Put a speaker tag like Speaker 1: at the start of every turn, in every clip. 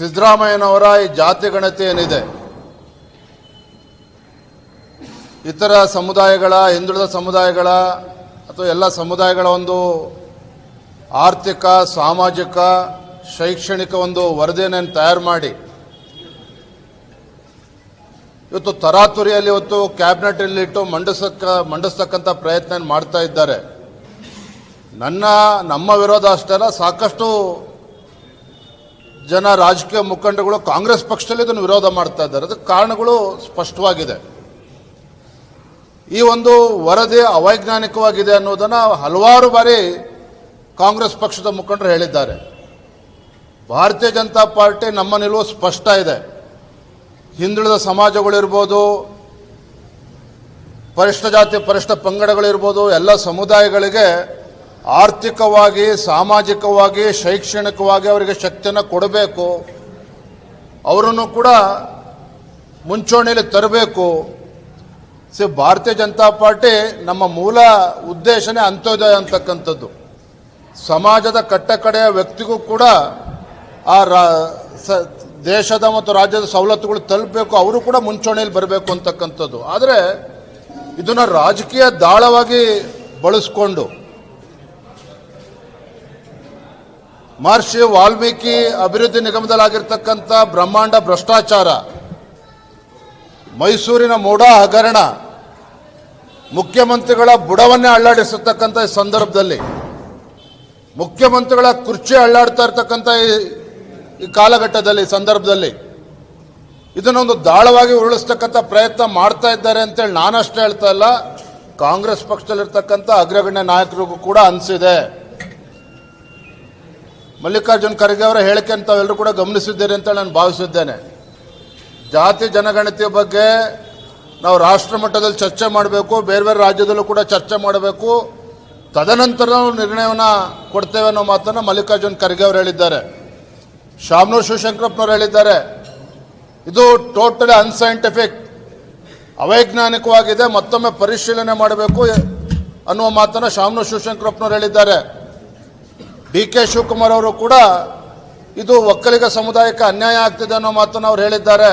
Speaker 1: ಸಿದ್ದರಾಮಯ್ಯನವರ ಈ ಜಾತಿ ಗಣತಿ ಏನಿದೆ? ಇತರ ಸಮುದಾಯಗಳ, ಹಿಂದುಳಿದ ಸಮುದಾಯಗಳ ಅಥವಾ ಎಲ್ಲ ಸಮುದಾಯಗಳ ಒಂದು ಆರ್ಥಿಕ, ಸಾಮಾಜಿಕ, ಶೈಕ್ಷಣಿಕ ಒಂದು ವರದಿಯನ್ನು ತಯಾರು ಮಾಡಿ, ಇವತ್ತು ತರಾತುರಿಯಲ್ಲಿ ಇವತ್ತು ಕ್ಯಾಬಿನೆಟಲ್ಲಿ ಇಟ್ಟು ಮಂಡಿಸಕ್ಕ ಮಂಡಿಸ್ತಕ್ಕಂಥ ಪ್ರಯತ್ನ ಮಾಡ್ತಾ ಇದ್ದಾರೆ? ನನ್ನ, ನಮ್ಮ ವಿರೋಧ ಅಷ್ಟೆಲ್ಲ ಸಾಕಷ್ಟು ಜನ ರಾಜಕೀಯ ಮುಖಂಡಗಳು ಕಾಂಗ್ರೆಸ್ ಪಕ್ಷದಲ್ಲಿ ಇದನ್ನು ವಿರೋಧ ಮಾಡ್ತಾ ಇದ್ದಾರೆ. ಅದಕ್ಕೆ ಕಾರಣಗಳು ಸ್ಪಷ್ಟವಾಗಿದೆ. ಈ ಒಂದು ವರದಿ ಅವೈಜ್ಞಾನಿಕವಾಗಿದೆ ಅನ್ನೋದನ್ನು ಹಲವಾರು ಬಾರಿ ಕಾಂಗ್ರೆಸ್ ಪಕ್ಷದ ಮುಖಂಡರು ಹೇಳಿದ್ದಾರೆ. ಭಾರತೀಯ ಜನತಾ ಪಾರ್ಟಿ ನಮ್ಮ ನಿಲುವು ಸ್ಪಷ್ಟ ಇದೆ. ಹಿಂದುಳಿದ ಸಮಾಜಗಳಿರ್ಬೋದು, ಪರಿಷ್ಠ ಜಾತಿ, ಪರಿಷ್ಠ ಪಂಗಡಗಳಿರ್ಬೋದು, ಎಲ್ಲ ಸಮುದಾಯಗಳಿಗೆ ಆರ್ಥಿಕವಾಗಿ, ಸಾಮಾಜಿಕವಾಗಿ, ಶೈಕ್ಷಣಿಕವಾಗಿ ಅವರಿಗೆ ಶಕ್ತಿಯನ್ನು ಕೊಡಬೇಕು. ಅವರನ್ನು ಕೂಡ ಮುಂಚೂಣಿಯಲ್ಲಿ ತರಬೇಕು. ಸಿ, ಭಾರತೀಯ ಜನತಾ ಪಾರ್ಟಿ ನಮ್ಮ ಮೂಲ ಉದ್ದೇಶನೇ ಅಂತ್ಯೋದಯ ಅಂತಕ್ಕಂಥದ್ದು. ಸಮಾಜದ ಕಟ್ಟಕಡೆಯ ವ್ಯಕ್ತಿಗೂ ಕೂಡ ಆ ರಾ, ಸ, ದೇಶದ ಮತ್ತು ರಾಜ್ಯದ ಸವಲತ್ತುಗಳು ತಲುಪಬೇಕು. ಅವರು ಕೂಡ ಮುಂಚೂಣಿಯಲ್ಲಿ ಬರಬೇಕು ಅಂತಕ್ಕಂಥದ್ದು. ಆದರೆ, ಇದನ್ನು ರಾಜಕೀಯ ದಾಳವಾಗಿ ಬಳಸ್ಕೊಂಡು ಮಹರ್ಷಿ ವಾಲ್ಮೀಕಿ ಅಭಿವೃದ್ಧಿ ನಿಗಮದಲ್ಲಾಗಿರ್ತಕ್ಕಂಥ ಬ್ರಹ್ಮಾಂಡ ಭ್ರಷ್ಟಾಚಾರ, ಮೈಸೂರಿನ ಮೂಡ ಹಗರಣ, ಮುಖ್ಯಮಂತ್ರಿಗಳ ಬುಡವನ್ನೇ ಅಲ್ಲಾಡಿಸತಕ್ಕಂಥ ಈ ಸಂದರ್ಭದಲ್ಲಿ, ಮುಖ್ಯಮಂತ್ರಿಗಳ ಕುರ್ಚಿ ಅಳ್ಳಾಡ್ತಾ ಇರ್ತಕ್ಕಂಥ ಈ ಕಾಲಘಟ್ಟದಲ್ಲಿ ಸಂದರ್ಭದಲ್ಲಿ ಇದನ್ನೊಂದು ದಾಳವಾಗಿ ಉರುಳಿಸ್ತಕ್ಕಂಥ ಪ್ರಯತ್ನ ಮಾಡ್ತಾ ಇದ್ದಾರೆ ಅಂತೇಳಿ ನಾನಷ್ಟೇ ಹೇಳ್ತಾ ಇಲ್ಲ. ಕಾಂಗ್ರೆಸ್ ಪಕ್ಷದಲ್ಲಿರ್ತಕ್ಕಂಥ ಅಗ್ರಗಣ್ಯ ನಾಯಕರಿಗೂ ಕೂಡ ಅನಿಸಿದೆ. ಮಲ್ಲಿಕಾರ್ಜುನ್ ಖರ್ಗೆ ಅವರ ಹೇಳಿಕೆ ಅಂತ ಎಲ್ಲರೂ ಕೂಡ ಗಮನಿಸಿದ್ದೇನೆ ಅಂತ ನಾನು ಭಾವಿಸಿದ್ದೇನೆ. ಜಾತಿ ಜನಗಣತಿಯ ಬಗ್ಗೆ ನಾವು ರಾಷ್ಟ್ರ ಮಟ್ಟದಲ್ಲಿ ಚರ್ಚೆ ಮಾಡಬೇಕು, ಬೇರೆ ಬೇರೆ ರಾಜ್ಯದಲ್ಲೂ ಕೂಡ ಚರ್ಚೆ ಮಾಡಬೇಕು. ತದನಂತರ ನಾವು ನಿರ್ಣಯವನ್ನು ಕೊಡ್ತೇವೆ ಅನ್ನೋ ಮಾತನ್ನು ಮಲ್ಲಿಕಾರ್ಜುನ ಖರ್ಗೆ ಅವರು ಹೇಳಿದ್ದಾರೆ. ಶಾಮನೂರ್ ಶಿವಶಂಕರಪ್ಪನವರು ಹೇಳಿದ್ದಾರೆ. ಇದು ಟೋಟಲಿ ಅನ್ಸೈಂಟಿಫಿಕ್, ಅವೈಜ್ಞಾನಿಕವಾಗಿದೆ, ಮತ್ತೊಮ್ಮೆ ಪರಿಶೀಲನೆ ಮಾಡಬೇಕು ಅನ್ನುವ ಮಾತನ್ನು ಶಾಮನೂರ್ ಶಿವಶಂಕರಪ್ಪನವರು ಹೇಳಿದ್ದಾರೆ. ಡಿ ಕೆ ಶಿವಕುಮಾರ್ ಅವರು ಕೂಡ ಇದು ಒಕ್ಕಲಿಗ ಸಮುದಾಯಕ್ಕೆ ಅನ್ಯಾಯ ಆಗ್ತಿದೆ ಅನ್ನೋ ಮಾತನ್ನು ಅವ್ರು ಹೇಳಿದ್ದಾರೆ.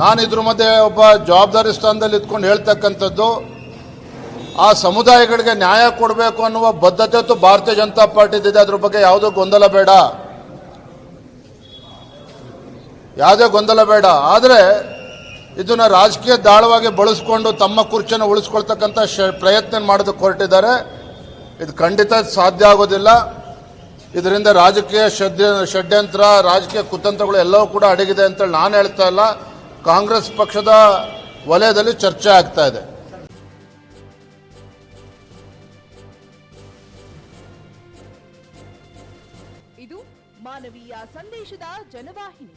Speaker 1: ನಾನು ಇದ್ರ ಮಧ್ಯೆ ಒಬ್ಬ ಜವಾಬ್ದಾರಿ ಸ್ಥಾನದಲ್ಲಿ ಇದ್ಕೊಂಡು ಹೇಳ್ತಕ್ಕಂಥದ್ದು, ಆ ಸಮುದಾಯಗಳಿಗೆ ನ್ಯಾಯ ಕೊಡಬೇಕು ಅನ್ನುವ ಬದ್ಧತೆ ಹೊತ್ತು ಭಾರತೀಯ ಜನತಾ ಇದೆ ಅದ್ರ ಬಗ್ಗೆ ಯಾವುದೋ ಗೊಂದಲ ಬೇಡ. ಯಾವುದೇ ಗೊಂದಲ ಬೇಡ. ಆದರೆ ಇದನ್ನ ರಾಜಕೀಯ ದಾಳವಾಗಿ ಬಳಸ್ಕೊಂಡು ತಮ್ಮ ಕುರ್ಚಿಯನ್ನು ಉಳಿಸ್ಕೊಳ್ತಕ್ಕಂಥ ಪ್ರಯತ್ನ ಮಾಡೋದಕ್ಕೆ ಹೊರಟಿದ್ದಾರೆ. ಇದು ಖಂಡಿತ ಸಾಧ್ಯ ಆಗೋದಿಲ್ಲ. ಇದರಿಂದ ರಾಜಕೀಯ ಷಡ್ಯ, ಷಡ್ಯಂತ್ರ, ರಾಜಕೀಯ ಕುತಂತ್ರಗಳು ಎಲ್ಲವೂ ಕೂಡ ಅಡಗಿದೆ ಅಂತೇಳಿ ನಾನು ಹೇಳ್ತಾ ಇಲ್ಲ. ಕಾಂಗ್ರೆಸ್ ಪಕ್ಷದ ವಲಯದಲ್ಲಿ ಚರ್ಚೆ ಆಗ್ತಾ ಇದೆ.
Speaker 2: ಇದು ಮಾನವೀಯ ಸಂದೇಶದ ಜನವಾಹಿನಿ.